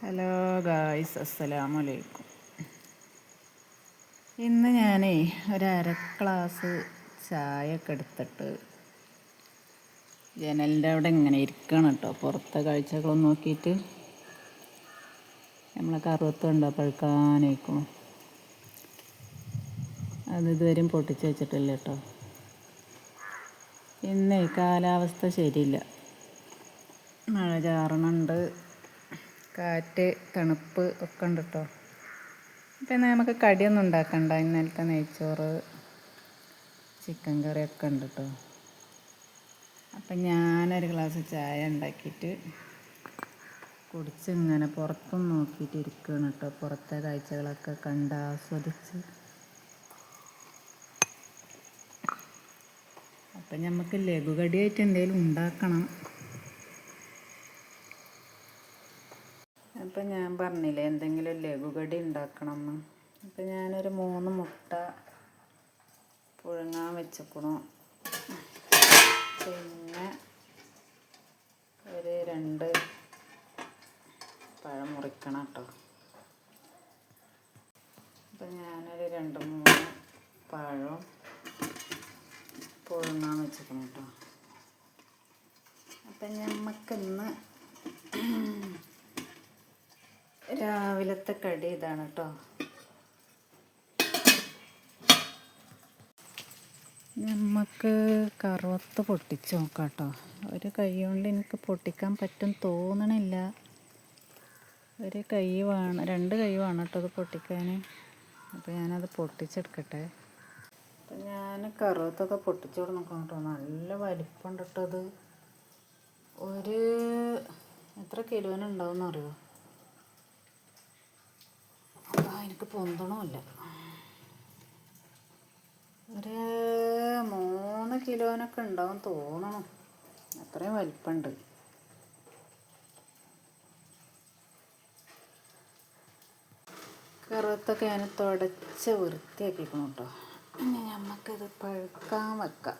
Hello guys അസ്സലാമു അലൈക്കും ഇന്ന് ഞാനേ ഒരു അര ഗ്ലാസ് ചായ ഒക്കെ എടുത്തിട്ട് ജനലിന്റെ അവിടെ ഇങ്ങനെ ഇരിക്കണം കേട്ടോ. പുറത്തെ കാഴ്ചകളൊന്നും നോക്കിയിട്ട് നമ്മളെ കറുവത്തുണ്ടോ പഴുക്കാനേക്കണം അത് ഇതുവരെയും പൊട്ടിച്ച് വെച്ചിട്ടില്ല കേട്ടോ. ഇന്നേ കാലാവസ്ഥ ശരിയില്ല. മഴ ചാറണുണ്ട്. കാറ്റ് തണുപ്പ് ഒക്കെ ഉണ്ട് കേട്ടോ പിന്നെ നമുക്ക് കടിയൊന്നും ഉണ്ടാക്കണ്ട. ഇന്നലത്തെ നെയ്ച്ചോറ് ചിക്കൻ കറി ഒക്കെ ഉണ്ട് കേട്ടോ അപ്പം ഞാനൊരു ഗ്ലാസ് ചായ ഉണ്ടാക്കിയിട്ട് കുടിച്ച് ഇങ്ങനെ പുറത്തും നോക്കിയിട്ട് ഇരിക്കുകയാണ് കേട്ടോ പുറത്തെ കാഴ്ചകളൊക്കെ കണ്ട് ആസ്വദിച്ച്. അപ്പം നമുക്ക് ലഘുകടിയായിട്ട് എന്തെങ്കിലും ഉണ്ടാക്കണം. അപ്പം ഞാൻ പറഞ്ഞില്ലേ എന്തെങ്കിലും ലഘുകടി ഉണ്ടാക്കണം എന്ന് അപ്പം ഞാനൊരു മൂന്ന് മുട്ട പുഴുങ്ങാൻ വെച്ചേക്കണു. പിന്നെ ഒരു രണ്ട് പഴം മുറിക്കണം കേട്ടോ. അപ്പം ഞാനൊരു രണ്ട് മൂന്ന് പഴം പുഴുങ്ങാൻ വെച്ചേക്കണം കേട്ടോ. അപ്പം ഞമ്മക്കിന്ന് രാവിലത്തെ കടി ഇതാണ് കേട്ടോ നമുക്ക് കറുവത്ത് പൊട്ടിച്ച് നോക്കാം കേട്ടോ ഒരു കൈ കൊണ്ട് എനിക്ക് പൊട്ടിക്കാൻ പറ്റും തോന്നണില്ല. ഒരു കൈ വേണം രണ്ട് കൈ വേണം കേട്ടോ അത് പൊട്ടിക്കാൻ അപ്പോൾ ഞാനത് പൊട്ടിച്ചെടുക്കട്ടെ. അപ്പം ഞാൻ കറുവത്തൊക്കെ പൊട്ടിച്ചു കൊടുക്കണം കേട്ടോ നല്ല വലിപ്പമുണ്ട് കേട്ടോ അത്. ഒരു എത്ര കിലോനുണ്ടാവും അറിയോ എനിക്ക് പൊന്തണമല്ല. ഒരു മൂന്ന് കിലോനൊക്കെ ഉണ്ടാവും തോന്നണം. അത്രയും വലിപ്പമുണ്ട് കറുത്തൊക്കെ ഞാൻ തുടച്ച് വൃത്തിയാക്കിക്കണം കേട്ടോ. ഇനി നമുക്കത് പഴുക്കാൻ വെക്കാം.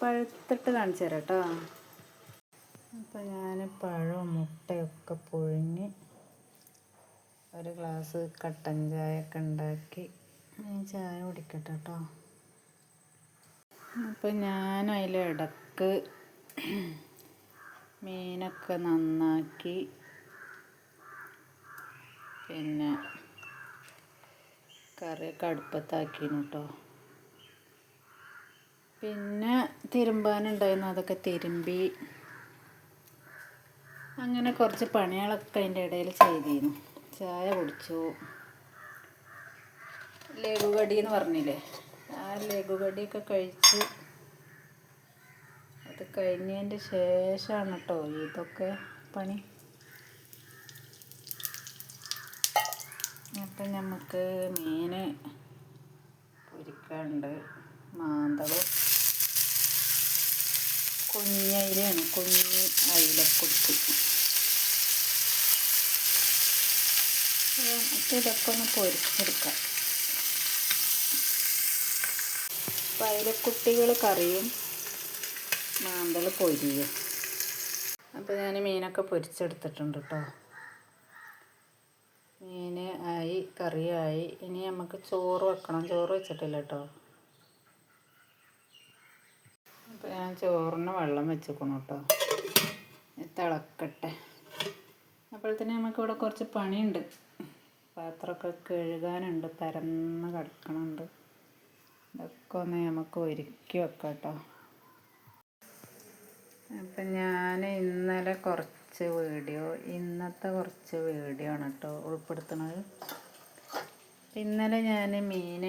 പഴുത്തിട്ട് കാണിച്ചു തരാം കേട്ടോ. അപ്പം ഞാൻ പഴവും മുട്ടയൊക്കെ പുഴുങ്ങി ഒരു ഗ്ലാസ് കട്ടൻ ചായ ഒക്കെ ഉണ്ടാക്കി ചായ കുടിക്കട്ടെ കേട്ടോ അപ്പം ഞാൻ അതിലിടക്ക് മീനൊക്കെ നന്നാക്കി പിന്നെ കറിയൊക്കെ അടുപ്പത്താക്കിന് കേട്ടോ പിന്നെ തിരുമ്പാനുണ്ടായിരുന്നു അതൊക്കെ തിരുമ്പി അങ്ങനെ കുറച്ച് പണികളൊക്കെ അതിന്റെ ഇടയിൽ ചെയ്തിരുന്നു ചായ കുടിച്ചു. ലഘുകടി എന്ന് പറഞ്ഞില്ലേ? ആ ലഘുകടിയൊക്കെ കഴിച്ച്. അത് കഴിഞ്ഞതിന്റെ ശേഷമാണ് കേട്ടോ ഇതൊക്കെ പണി. അപ്പം നമുക്ക് മീൻ പൊരിക്കാണ്ട് മാന്തളും. കുഞ്ഞയിലാണ് കുഞ്ഞ് അയിലക്കുട്ടി. എന്നിട്ട് ഇതൊക്കെ ഒന്ന് പൊരിച്ചെടുക്കാം. പൈലക്കുട്ടികൾ കറിയും മാന്തൾ പൊരിയും. അപ്പോൾ ഞാൻ മീനൊക്കെ പൊരിച്ചെടുത്തിട്ടുണ്ട് കേട്ടോ മീൻ ആയി കറിയായി. ഇനി നമുക്ക് ചോറ് വെക്കണം. ചോറ് വെച്ചിട്ടില്ല കേട്ടോ അപ്പോൾ ഞാൻ ചോറിന് വെള്ളം വെച്ചേക്കണം കേട്ടോ തിളക്കട്ടെ. അപ്പോഴത്തേന് നമുക്കിവിടെ കുറച്ച് പണിയുണ്ട്. പാത്രമൊക്കെ കഴുകാനുണ്ട് പരന്ന് കിടക്കണുണ്ട്. ഇതൊക്കെ ഒന്ന് നമുക്ക് ഒരുക്കി വെക്കാം കേട്ടോ അപ്പം ഞാൻ ഇന്നലെ കുറച്ച് വീഡിയോ ഇന്നത്തെ കുറച്ച് വീഡിയോ ആണ് കേട്ടോ ഉൾപ്പെടുത്തുന്നത്. ഇന്നലെ ഞാൻ മീൻ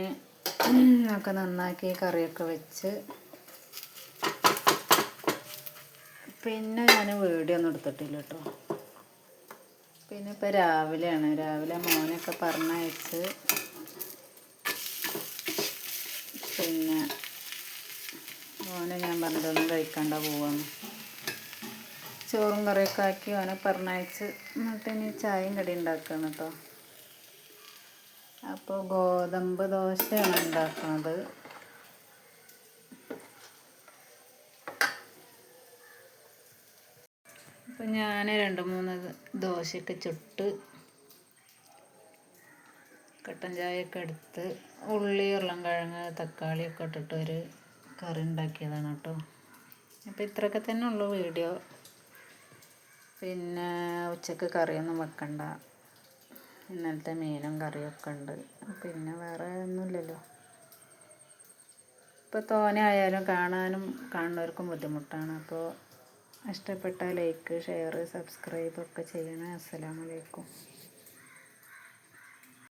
ഒക്കെ നന്നാക്കി കറിയൊക്കെ വെച്ച് പിന്നെ ഞാൻ വീഡിയോ ഒന്നും എടുത്തിട്ടില്ല കേട്ടോ. പിന്നെ ഇപ്പോൾ രാവിലെയാണ്. രാവിലെ മോനൊക്കെ പറഞ്ഞയച്ച് പിന്നെ മോനെ ഞാൻ പറഞ്ഞതൊന്നും കഴിക്കണ്ട പോവാന്ന്. ചോറും കറിയൊക്കെ ആക്കി ഓനെ പറഞ്ഞയച്ച് എന്നിട്ട് ഇനി ചായയും കടി ഉണ്ടാക്കണം കേട്ടോ അപ്പോൾ ഗോതമ്പ് ദോശയാണ് ഉണ്ടാക്കുന്നത് അപ്പം ഞാൻ രണ്ട് മൂന്ന് ദോശയൊക്കെ ചുട്ട് കട്ടൻ ചായയൊക്കെ എടുത്ത് ഉള്ളി ഉരുളൻകിഴങ്ങ് തക്കാളിയൊക്കെ ഇട്ടിട്ട് ഒരു കറി ഉണ്ടാക്കിയതാണ് കേട്ടോ. അപ്പോൾ ഇത്രയൊക്കെ തന്നെ ഉള്ളു വീഡിയോ. പിന്നെ ഉച്ചയ്ക്ക് കറിയൊന്നും വെക്കണ്ട. ഇന്നലത്തെ മീനും കറിയൊക്കെ ഉണ്ട്. പിന്നെ വേറെ ഒന്നുമില്ലല്ലോ. ഇപ്പോൾ തോനെ ആയാലും കാണാനും കാണുന്നവർക്കും ബുദ്ധിമുട്ടാണ്. അപ്പോൾ ഇഷ്ടപ്പെട്ട ലൈക്ക് ഷെയർ സബ്സ്ക്രൈബ് ഒക്കെ ചെയ്യണേ. അസ്സലാമലൈക്കും